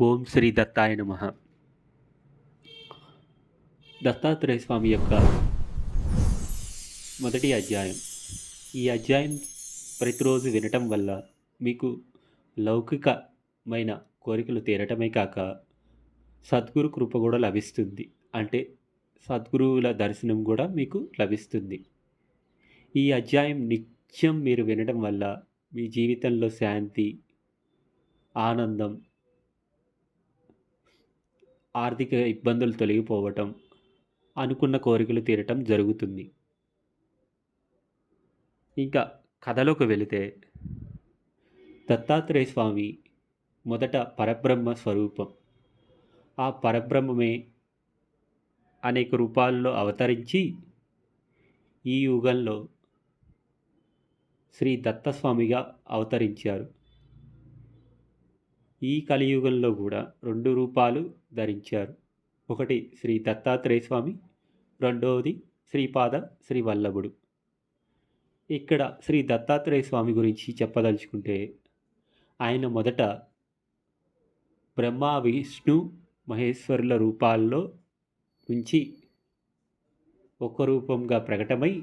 ఓం శ్రీ దత్తాయ నమ. దత్తాత్రేయ స్వామి యొక్క మొదటి అధ్యాయం. ఈ అధ్యాయం ప్రతిరోజు వినటం వల్ల మీకు లౌకికమైన కోరికలు తీరటమే కాక సద్గురు కృప కూడా లభిస్తుంది. అంటే సద్గురువుల దర్శనం కూడా మీకు లభిస్తుంది. ఈ అధ్యాయం నిత్యం మీరు వినడం వల్ల మీ జీవితంలో శాంతి ఆనందం ఆర్థిక ఇబ్బందులు తొలగిపోవటం అనుకున్న కోరికలు తీరటం జరుగుతుంది. ఇంకా కథలోకి వెళితే దత్తాత్రేయ స్వామి మొదట పరబ్రహ్మ స్వరూపం. ఆ పరబ్రహ్మమే అనేక రూపాల్లో అవతరించి ఈ యుగంలో శ్రీ దత్తస్వామిగా అవతరించారు. ఈ కలియుగంలో కూడా రెండు రూపాలు ధరించారు. ఒకటి శ్రీ దత్తాత్రేయ స్వామి రెండవది శ్రీపాద శ్రీ వల్లభుడు ఇక్కడ శ్రీ దత్తాత్రేయ స్వామి గురించి చెప్పదలుచుకుంటే ఆయన మొదట బ్రహ్మ విష్ణు మహేశ్వరుల రూపాల్లో నుంచి ఒక రూపంగా ప్రకటమై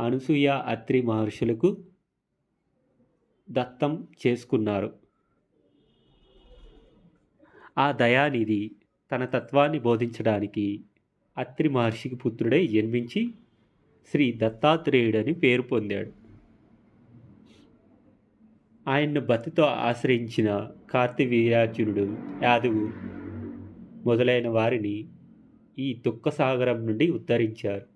అనసూయ అత్రి మహర్షులకు దత్తం చేసుకున్నారు. ఆ దయానిధి తన తత్వాన్ని బోధించడానికి అత్రి మహర్షికి పుత్రుడై జన్మించి శ్రీ దత్తాత్రేయుడని పేరు పొందాడు. ఆయన్ను బతితో ఆశ్రయించిన కార్తివీర్యార్జునుడు యాదవు మొదలైన వారిని ఈ దుఃఖసాగరం నుండి ఉద్ధరించారు.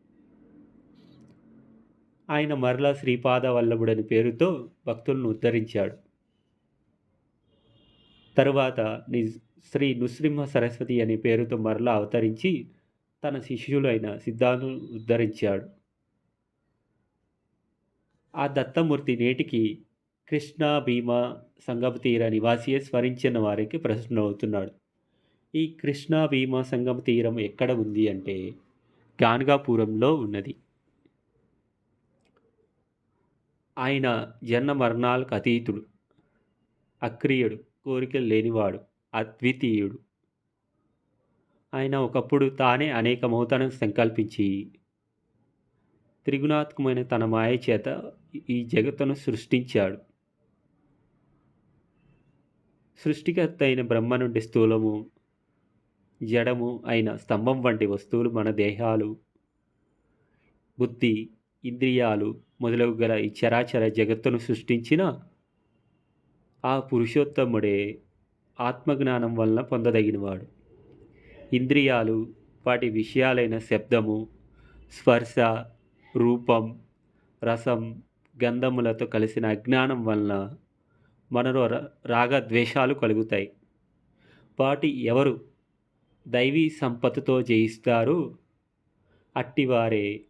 ఆయన మరలా శ్రీపాద వల్లభుడని పేరుతో భక్తులను ఉద్ధరించాడు. తరువాత నిజ్ శ్రీ నృసింహ సరస్వతి అనే పేరుతో మరలా అవతరించి తన శిష్యులైన సిద్ధాను ఉద్ధరించాడు. ఆ దత్తమూర్తి నేటికి కృష్ణ భీమ సంగమ తీర నివాసియే స్మరించిన వారికి ప్రశ్న అవుతున్నాడు ఈ కృష్ణ భీమ సంగమ తీరం ఎక్కడ ఉంది అంటే గాన్గాపురంలో ఉన్నది. ఆయన జన్మ మరణాలకు అతీతుడు అక్రియుడు కోరికలు లేనివాడు. అద్వితీయుడు. ఆయన ఒకప్పుడు తానే అనేక మౌతాలను సంకల్పించి త్రిగుణాత్మకమైన తన మాయ చేత ఈ జగత్తును సృష్టించాడు. సృష్టికర్త అయిన బ్రహ్మ నుండి స్థూలము జడము అయిన స్తంభం వంటి వస్తువులు మన దేహాలు బుద్ధి ఇంద్రియాలు మొదలగు గల ఈ చరాచర జగత్తును సృష్టించిన ఆ పురుషోత్తముడే ఆత్మజ్ఞానం వలన పొందదగినవాడు. ఇంద్రియాలు వాటి విషయాలైన శబ్దము స్పర్శ రూపం రసం గంధములతో కలిసిన అజ్ఞానం వలన మనలో రాగద్వేషాలు కలుగుతాయి. వాటి ఎవరు దైవీ సంపత్తితో జయిస్తారు అట్టివారే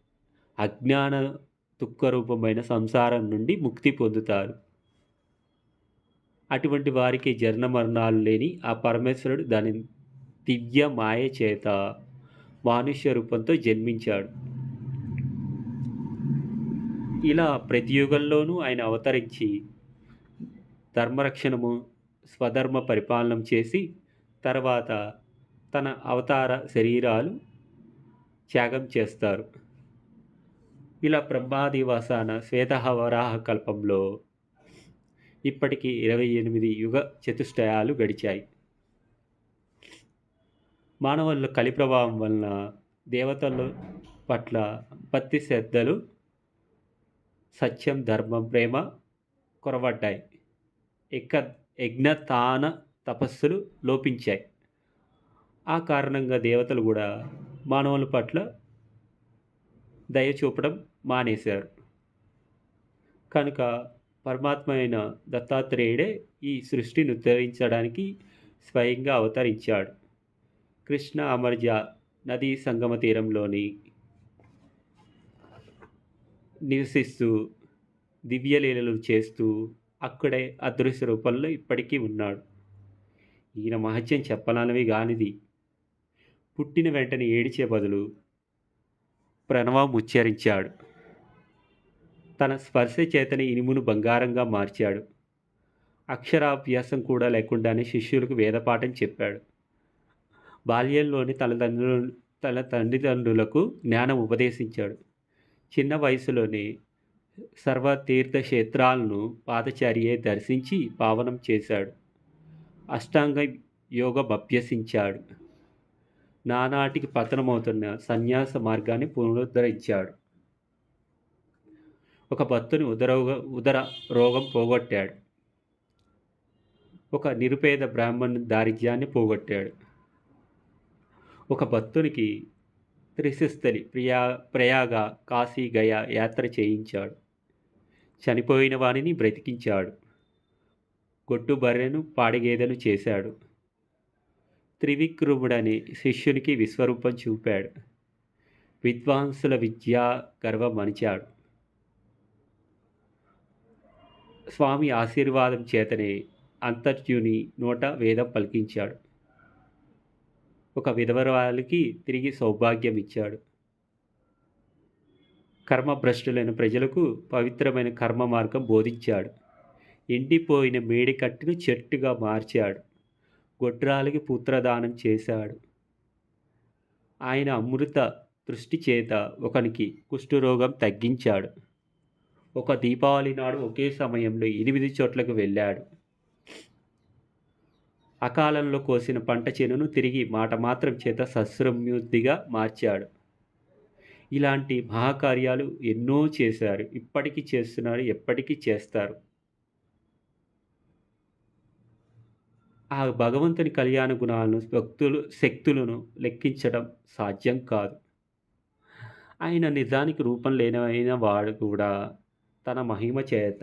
అజ్ఞాన దుఃఖరూపమైన సంసారం నుండి ముక్తి పొందుతారు. అటువంటి వారికి జన్మ మరణాలు లేని ఆ పరమేశ్వరుడు దాని దివ్య మాయ చేత మానుష్య రూపంతో జన్మించాడు. ఇలా ప్రతి యుగంలోనూ ఆయన అవతరించి ధర్మరక్షణము స్వధర్మ పరిపాలన చేసి తర్వాత తన అవతార శరీరాలు త్యాగం చేస్తారు. ఇలా బ్రహ్మాదివాసాన శ్వేతహవరాహ కల్పంలో ఇప్పటికీ ఇరవై ఎనిమిది యుగ చతుష్టయాలు గడిచాయి. మానవుల కలి ప్రభావం వలన దేవతల పట్ల భక్తి శ్రద్ధలు సత్యం ధర్మం ప్రేమ కొరవడ్డాయి. ఎక్క యజ్ఞతాన తపస్సులు లోపించాయి. ఆ కారణంగా దేవతలు కూడా మానవుల పట్ల దయ చూపడం మానేశారు. కనుక పరమాత్మ అయిన దత్తాత్రేయుడే ఈ సృష్టిని ఉద్ధరించడానికి స్వయంగా అవతరించాడు. కృష్ణ అమర్జ నదీ సంగమ తీరంలోని నివసిస్తూ దివ్యలీలలు చేస్తూ అక్కడే అదృశ్య రూపంలో ఇప్పటికీ ఉన్నాడు. ఈయన మహత్యం చెప్పనవి కానిది పుట్టిన వెంటనే ఏడిచే బదులు ప్రణవం ఉచ్చరించాడు. తన స్పర్శ చేతని ఇనుమును బంగారంగా మార్చాడు. అక్షరాభ్యాసం కూడా లేకుండానే శిష్యులకు వేదపాఠం చెప్పాడు. బాల్యంలోని తల్లిదండ్రులు తన తల్లిదండ్రులకు జ్ఞానం ఉపదేశించాడు. చిన్న వయసులోనే సర్వతీర్థ క్షేత్రాలను పాదచారియే దర్శించి పావనం చేశాడు. అష్టాంగ యోగం అభ్యసించాడు నానాటికి పతనమవుతున్న సన్యాస మార్గాన్ని పునరుద్ధరించాడు. ఒక భక్తుని ఉదరోగ ఉదర రోగం పోగొట్టాడు. ఒక నిరుపేద బ్రాహ్మణుని దారిద్ర్యాన్ని పోగొట్టాడు. ఒక భక్తునికి త్రిశిస్థలి ప్రియా ప్రయాగ కాశీ గయ యాత్ర చేయించాడు. చనిపోయిన వానిని బ్రతికించాడు. గొడ్డు బర్రెను పాడిగేదెను చేశాడు. త్రివిక్రముడనే శిష్యునికి విశ్వరూపం చూపాడు. విద్వాంసుల విద్యా గర్వం అణిచాడు స్వామి ఆశీర్వాదం చేతనే అంతర్జుని నోట వేదం పలికించాడు. ఒక విధవరాలికి తిరిగి సౌభాగ్యం ఇచ్చాడు కర్మభ్రష్టులైన ప్రజలకు పవిత్రమైన కర్మ మార్గం బోధించాడు. ఎండిపోయిన మేడికట్టును చెట్టుగా మార్చాడు. గొడ్రాలకి పుత్రదానం చేశాడు. ఆయన అమృత దృష్టి చేత ఒకనికి కుష్ఠరోగం తగ్గించాడు. ఒక దీపావళి నాడు ఒకే సమయంలో ఎనిమిది చోట్లకు వెళ్ళాడు. అకాలంలో కోసిన పంట చేనును తిరిగి మాట మాత్రం చేత సస్రమ్యుద్ధిగా మార్చాడు. ఇలాంటి మహాకార్యాలు ఎన్నో చేశారు. ఇప్పటికీ చేస్తున్నారు ఎప్పటికీ చేస్తారు. ఆ భగవంతుని కళ్యాణ గుణాలను భక్తులు శక్తులను లెక్కించడం సాధ్యం కాదు. ఆయన నిజానికి రూపం లేనైన వాడు కూడా తన మహిమ చేత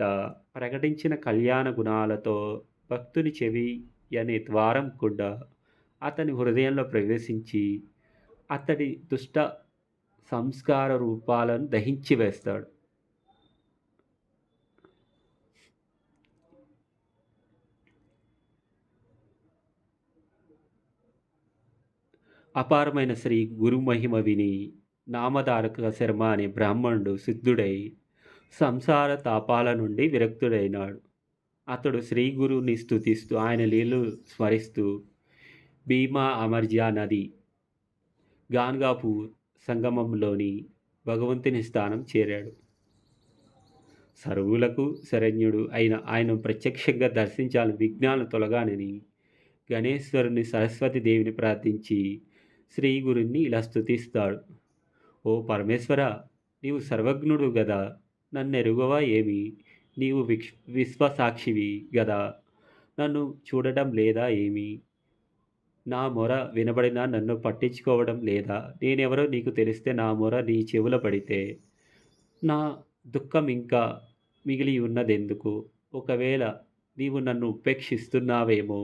ప్రకటించిన కళ్యాణ గుణాలతో భక్తుని చెవి అనే ద్వారం కూడా అతని హృదయంలో ప్రవేశించి అతడి దుష్ట సంస్కార రూపాలను దహించి వేస్తాడు. అపారమైన శ్రీ గురు మహిమ విని నామధారక శర్మ అనే బ్రాహ్మణుడు సిద్ధుడై సంసార తాపాల నుండి విరక్తుడైనాడు. అతడు శ్రీ గురువుని స్థుతిస్తూ ఆయన లీలు స్మరిస్తూ భీమా అమర్జా నది గాన్గాపూర్ సంగమంలోని భగవంతుని స్థానం చేరాడు. సర్వులకు శరణ్యుడు అయిన ఆయన ప్రత్యక్షంగా దర్శించాలని విజ్ఞానం తొలగానని గణేశ్వరుని సరస్వతి దేవిని ప్రార్థించి శ్రీ గురుణ్ణి ఇలా స్థుతిస్తాడు ఓ పరమేశ్వర నీవు సర్వజ్ఞుడు గదా నన్నెరుగవా ఏమి? నీవు విక్ష్ విశ్వసాక్షివి గదా? నన్ను చూడటం లేదా ఏమి? నా మొర వినబడినా నన్ను పట్టించుకోవడం లేదా? నేనెవరో నీకు తెలిస్తే నా మొర నీ చెవుల పడితే. నా దుఃఖం ఇంకా మిగిలి ఉన్నదెందుకు ఒకవేళ నీవు నన్ను ఉపేక్షిస్తున్నావేమో?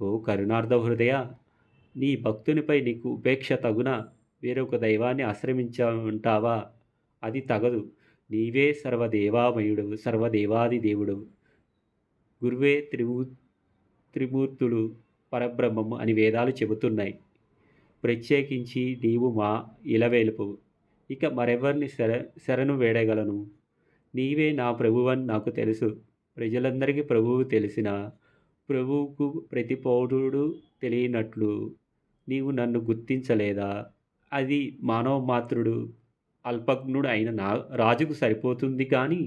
ఓ కరుణార్థ హృదయ! నీ భక్తునిపై నీకు ఉపేక్ష తగున వేరొక దైవాన్ని ఆశ్రమించమంటావా అది తగదు. నీవే సర్వదేవామయుడు సర్వదేవాది దేవుడు గురువే త్రిమూ త్రిమూర్తులు పరబ్రహ్మము అని వేదాలు చెబుతున్నాయి. ప్రత్యేకించి నీవు మా ఇలవేలుపు ఇక మరెవరిని శర శరణు వేడగలను? నీవే నా ప్రభువని నాకు తెలుసు. ప్రజలందరికీ ప్రభువు తెలిసిన ప్రభువుకు ప్రతి పౌరుడు తెలియనట్లు నీవు నన్ను గుర్తించలేదా? అది మానవ మాతృడు అల్పజ్ఞుడు అయిన నా రాజుకు సరిపోతుంది కానీ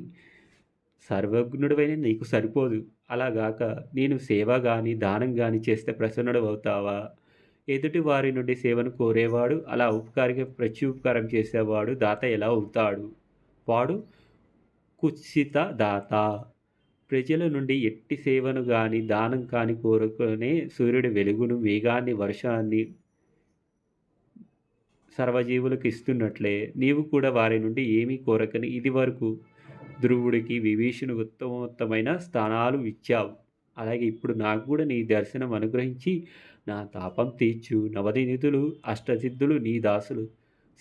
సర్వజ్ఞుడివైన నీకు సరిపోదు. అలాగాక నేను సేవ కానీ దానం కానీ చేస్తే ప్రసన్నుడు అవుతావా ఎదుటి వారి నుండి సేవను కోరేవాడు అలా ఉపకారిగా ప్రత్యుపకారం చేసేవాడు దాత ఎలా అవుతాడు? వాడు కుత్సిత దాత. ప్రజల నుండి ఎట్టి సేవను కానీ దానం కానీ కోరుకునే సూర్యుడి వెలుగును వేగాన్ని వర్షాన్ని సర్వజీవులకు ఇస్తున్నట్లే నీవు కూడా వారి నుండి ఏమీ కోరకని ఇది వరకు ధ్రువుడికి విభీషణు ఉత్తమోత్తమైన స్థానాలు ఇచ్చావు. అలాగే ఇప్పుడు నాకు కూడా నీ దర్శనం అనుగ్రహించి నా తాపం తీర్చు. నవదినిధులు అష్టసిద్ధులు నీ దాసులు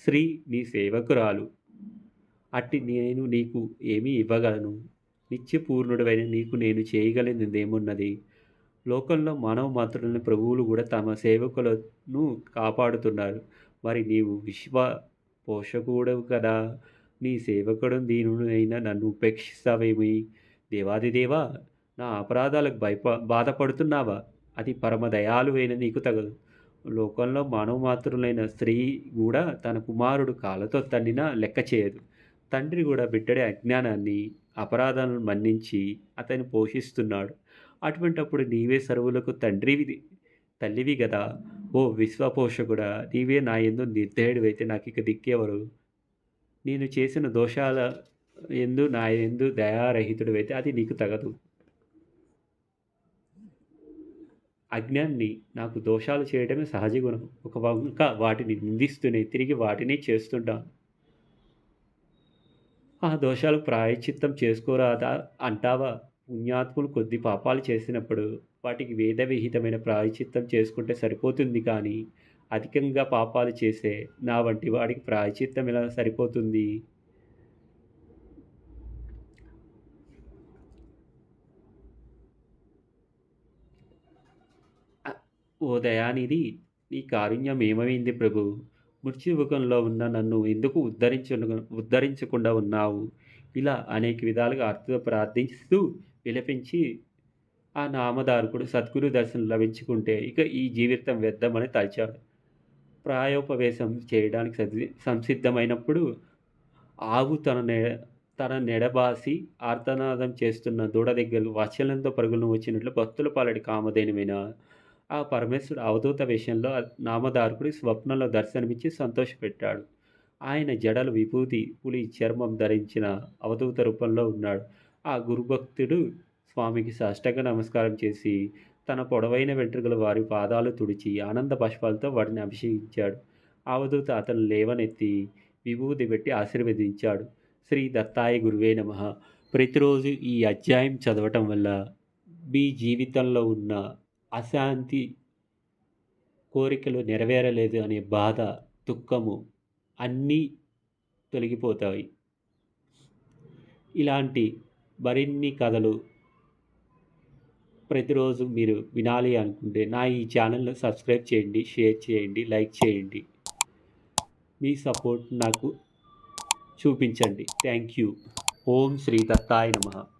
శ్రీ నీ సేవకురాలు. అట్టి నేను నీకు ఏమీ ఇవ్వగలను. నిత్యపూర్ణుడైన నీకు నేను చేయగలిగినదేమున్నది లోకంలో మానవ మాత్రులని ప్రభువులు కూడా తమ సేవకులను కాపాడుతున్నారు. మరి నీవు విశ్వ పోషకుడవు కదా. నీ సేవకుడు దీనుడైన నన్ను ఉపేక్షిస్తావేమి? దేవాదిదేవా నా అపరాధాలకు భయప బాధపడుతున్నావా? అది పరమదయాలువైన నీకు తగదు. లోకంలో మానవ మాత్రులైన స్త్రీ కూడా తన కుమారుడు కాళ్ళతో తన్నినా లెక్క చేయదు. తండ్రి కూడా బిడ్డడి అజ్ఞానాన్ని అపరాధాలను మన్నించి అతన్ని పోషిస్తున్నాడు. అటువంటప్పుడు నీవే సరువులకు తండ్రివి తల్లివి కదా ఓ విశ్వపోషకుడా నీవే నా ఎందు నిర్దయుడివైతే నాకు ఇక దిక్కేవరు. నేను చేసిన దోషాల ఎందు నా ఎందు దయారహితుడివైతే అది నీకు తగదు. అజ్ఞాన్ని నాకు దోషాలు చేయడమే సహజ గుణం. ఒక వంక వాటిని నిందిస్తూనే తిరిగి వాటిని చేస్తుంటాను. ఆ దోషాలు ప్రాయశ్చిత్తం చేసుకోరాదా అంటావా? పుణ్యాత్ములు కొద్ది పాపాలు చేసినప్పుడు వాటికి వేద విహితమైన ప్రాయశ్చిత్తం చేసుకుంటే సరిపోతుంది కానీ అధికంగా పాపాలు చేసే నా వంటి వాడికి ప్రాయచిత్తం ఎలా సరిపోతుంది? ఓ దయానిధి నీ కారుణ్యం ఏమైంది ప్రభు? మృత్యుముఖంలో ఉన్న నన్ను ఎందుకు ఉద్ధరించు ఉద్ధరించకుండా ఉన్నావు? ఇలా అనేక విధాలుగా అర్థ ప్రార్థిస్తూ విలపించి ఆ నామదారుకుడు సద్గురు దర్శనం లభించుకుంటే ఇక ఈ జీవితం వ్యర్థమని తలచాడు. ప్రాయోపవేశం చేయడానికి సది- సంసిద్ధమైనప్పుడు ఆవు తన నెడ తన నెడబాసి ఆర్తనాదం చేస్తున్న దూడ దగ్గర వాత్సల్యంతో పరుగులను వచ్చినట్లు భక్తుల పాలడి కామధేనుమైన ఆ పరమేశ్వరుడు అవధూత విషయంలో నామదారుకుడి స్వప్నంలో దర్శనమిచ్చి సంతోషపెట్టాడు. ఆయన జడలు విభూతి పులి చర్మం ధరించిన అవధూత రూపంలో ఉన్నాడు. ఆ గురుభక్తుడు స్వామికి సాష్టంగ నమస్కారం చేసి తన పొడవైన వెంట్రుకల వారి పాదాలు తుడిచి ఆనంద పుష్పాలతో వాటిని అభిషేకించాడు. అవధూత అతను లేవనెత్తి విభూతి పెట్టి ఆశీర్వదించాడు. శ్రీ దత్తాయ గురువే నమ. ప్రతిరోజు ఈ అధ్యాయం చదవటం వల్ల మీ జీవితంలో ఉన్న అశాంతి కోరికలు నెరవేరలేదు అనే బాధ దుఃఖము అన్నీ తొలగిపోతాయి. ఇలాంటి మరిన్ని కథలు ప్రతిరోజు మీరు వినాలి అనుకుంటే నా ఈ ఛానల్ను సబ్స్క్రైబ్ చేయండి షేర్ చేయండి లైక్ చేయండి. మీ సపోర్ట్ నాకు చూపించండి. Thank you. ఓం శ్రీ దత్తాయ నమః.